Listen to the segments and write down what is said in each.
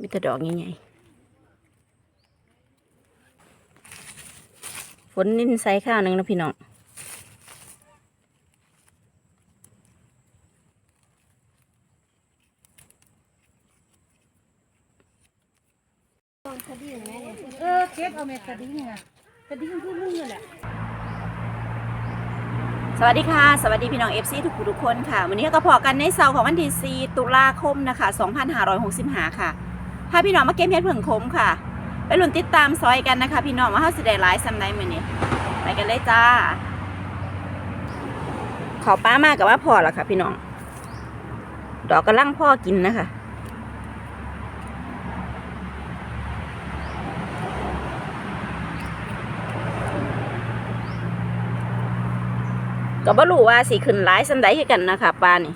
มีแต่ดอกใหญ่ๆฝนนินใส่ข้าวหนึ่งนะพี่น้องเออเก็บเอาเม็ดกระดิ่งอะกระดิ่งคือมึงนั่นแหละสวัสดีค่ะ สวัสดีพี่น้อง FC ทุกผู้ทุกคนค่ะ วันนี้ก็พอกันในเสาร์ของวันที่4ตุลาคมนะคะ 2565 ค่ะ พาพี่น้องมาเก็บเห็ดเผงคมค่ะ ไปลุ้นติดตามซอยกันนะคะ พี่น้องว่าเฮาสิได้หลายซำใดมื้อนี้ไปกันเลยจ้าเขาป้ามากกับว่าพอแล้วค่ะ พี่น้อง ดอกกำลังพ่อกินนะคะก็บ่รู้ว่าสิขึ้นหลายสันใดกันนะคะปลานี่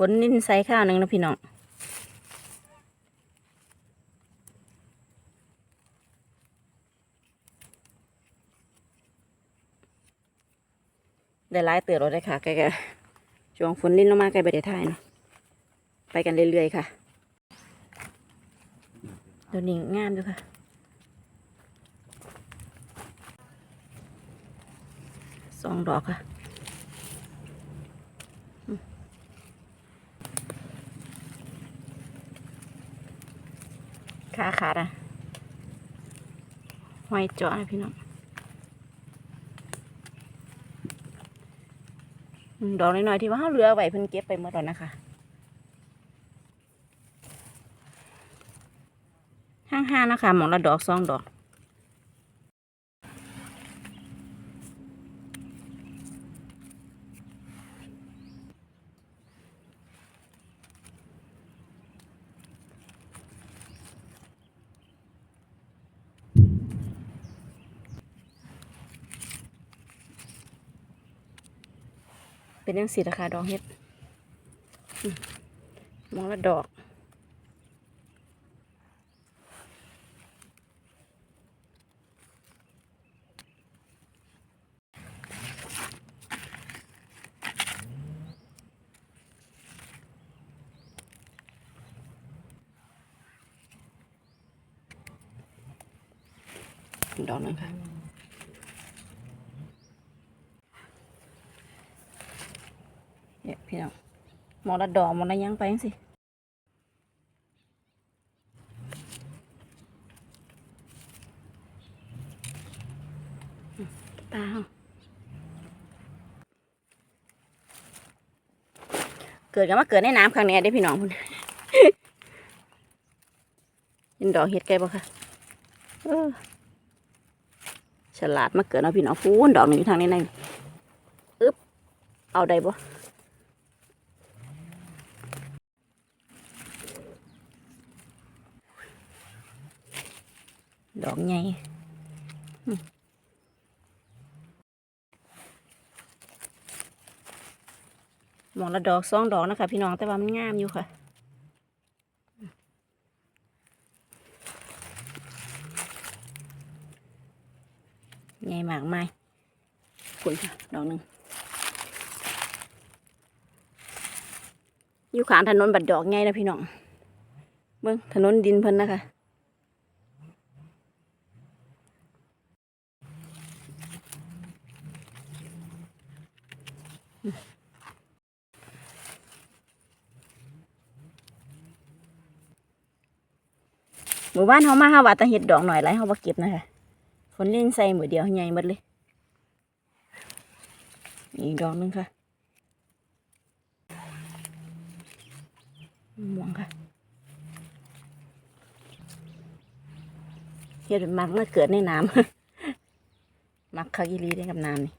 ฝนนินใส่ข้าวหนึ่งนะพี่น้องได้หลายเตือเราได้ค่ะใกล้ๆช่วงฝนนินลงมาใกไปได้ทายเนาะไปกันเรื่อยๆค่ะเดี๋ยวนี้งามอยู่ค่ะสองดอกค่ะ ขาขาดอะห้อยเจาะนะพี่น้องดอกน้อยๆที่ว่าเขาเหลือไว้เพิ่นเก็บไปหมดแล้วนะคะห้างๆนะคะหมองละดอกสองดอก เป็นยังสีราคาดอกเฮ็ดมองละดอกดอกหนึงค่ะ เนี่ยพี่น้องหมอละดอกหมอละยังไปจังสิตาเฮาเกิดกันมาเกิดในน้ำครั้งนี้ได้พี่น้องคุณยินดอกเห็ดไก่บ่ค่ะฉลาดมาเกิดเนาะพี่น้องฟูนดอกหนึ่งอยู่ทางนี้ในอึ๊บเอาได้บ่ ดอกใหญ่มหมองละดอกสองดอกนะคะ พี่น้องแต่ว่ามันงามอยู่ค่ะใหญ่มากมายคุณค่ะดอกหนึ่งอยู่ขางถนนบัดดอกใหญ่นะพี่น้องเบิ่งถนนดินเพิ่นนะคะ หมู่บ้านเขามาหาว่าแตะเห็ดดอกหน่อยไรเขาบ่เก็บนะคะฝนเล่นใส่หมือเดียวใหญ่หมดเลยอีกดอกนึงค่ะม่วงค่ะเห็ดมักเมื่อเกิดในน้ำมักคากิลีได้กับน้ำนี่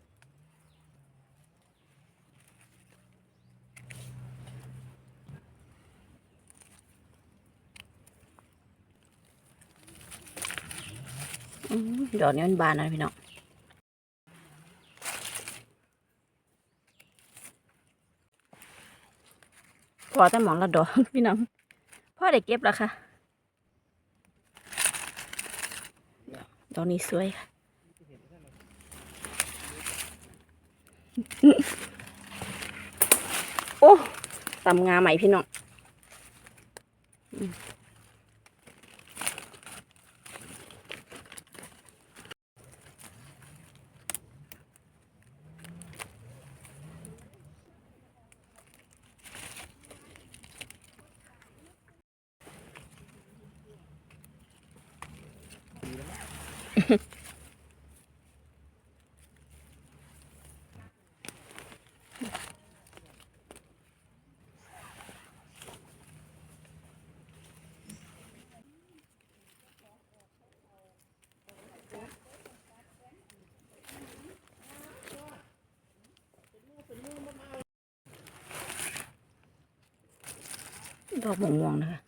อื้อ ดอกนี้มันบานนะพี่น้องพอแต่หมองละดอกพี่น้องพ่อได้เก็บแล้วค่ะดอกนี้สวยค่ะโอ้ตำงาใหม่พี่น้อง อืมดอกม่วงๆนะคะ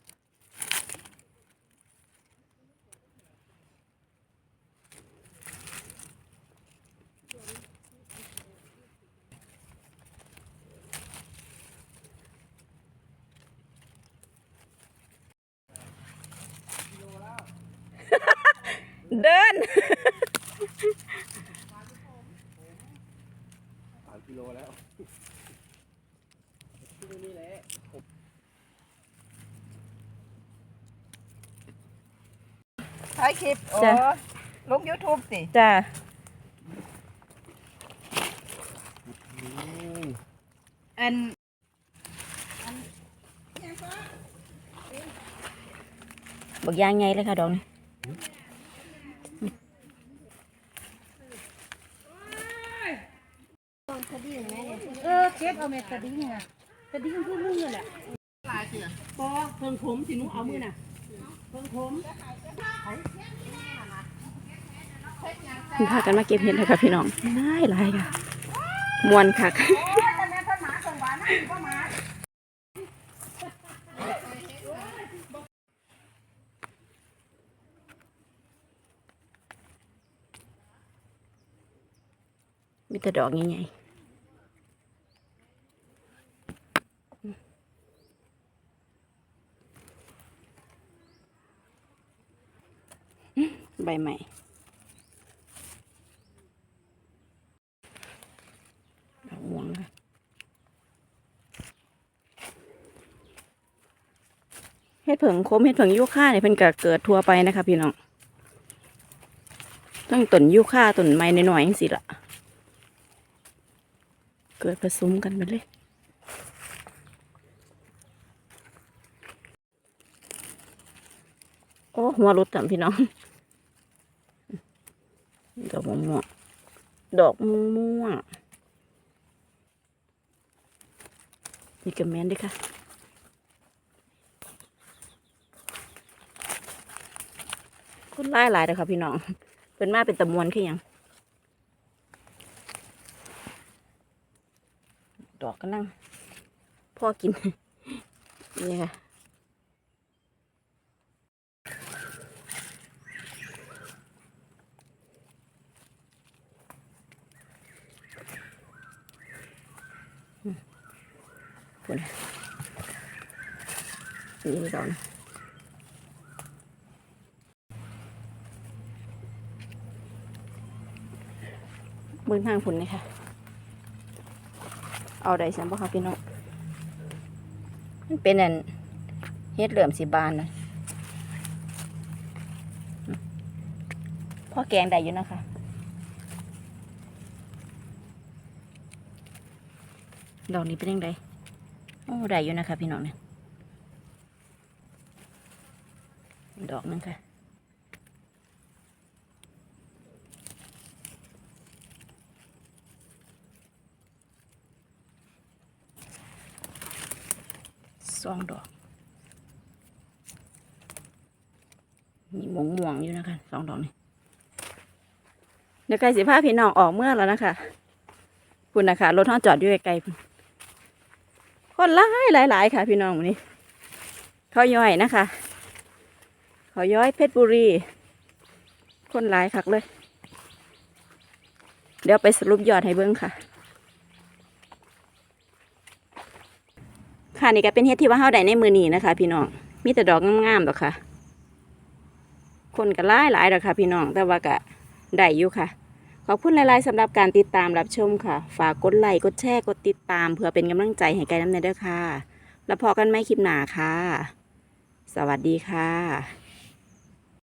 เดิน สามกิโลแล้วถ่ายคลิปโอ้จ้ะ ลง YouTube สิจ้าอันบอกยางไงเลยค่ะดอกนี้ เออเก็บเอาแม่กระดิ่งอะกระดิ่งคือมึงนั่นแหละปอเพิ่งผมสิหนูเอามือน่ะเพิ่งผมพากันมาเก็บเห็ดเลยค่ะพี่น้องหลายหลายค่ะมวนคักมีแต่ดอกใหญ่ๆ ใบใหม่ ดอกม่วงค่ะเฮ็ดเผิงคมเฮ็ดเผิงยูค่าเนี่ยเพิ่นก็เกิดทั่วไปนะคะพี่น้องตั้งต้นยูค่าต้นไม้น้อยๆจังสิละเกิดผสมกันไปเลยโอ้หัวรุดต่ำพี่น้อง ดอกม่วงดอกม่วงๆนี่กระแมนด้วยค่ะคนไล่หลายเลยค่ะพี่น้องเป็นมาเป็นตะมวนคือหยัง ดอกกำลังพ่อกิน นี่ค่ะ คุณนี่ก่อนมือทางผุนเลยค่ะ เอาได้สัมปะคะพี่น้องมันเป็นอันเฮ็ดเหลื่อมสีบานนะพ่อแกงได้อยู่นะคะดอกนี้เป็นยังไง โอ้ได้อยู่นะคะ พี่น้องเนี่ยดอกนึงค่ะสองดอก มีม่วงม่วงอยู่นะคะสองดอกนี่เดี๋ยวไกลสิพาพี่น้องออกเมื่อแล้วนะคะคุณนะคะรถห้องจอดอยู่ไกลๆ คนหลายหลายหลายค่ะ พี่น้องวันนี้เขาย่อยนะคะเขาย้อยเพชรบุรี คนหลายคักเลย เดี๋ยวไปสรุปยอดให้เบิ้งค่ะค่ะนี่ก็เป็นเฮ็ดที่ว่าเฮาได้ในมือนี้นะคะ พี่น้องมีแต่ดอกงามๆดอกค่ะ คนก็หลายหลายดอกค่ะ พี่น้องแต่ว่าก็ได้อยู่ค่ะ ขอบคุณหลายๆสำหรับการติดตามรับชมค่ะ ฝากกดไลค์กดแชร์กดติดตาม เพื่อเป็นกำลังใจให้ไกด์น้ำเนยด้วยค่ะ แล้วพอกันไม่คลิปหนาค่ะ สวัสดีค่ะ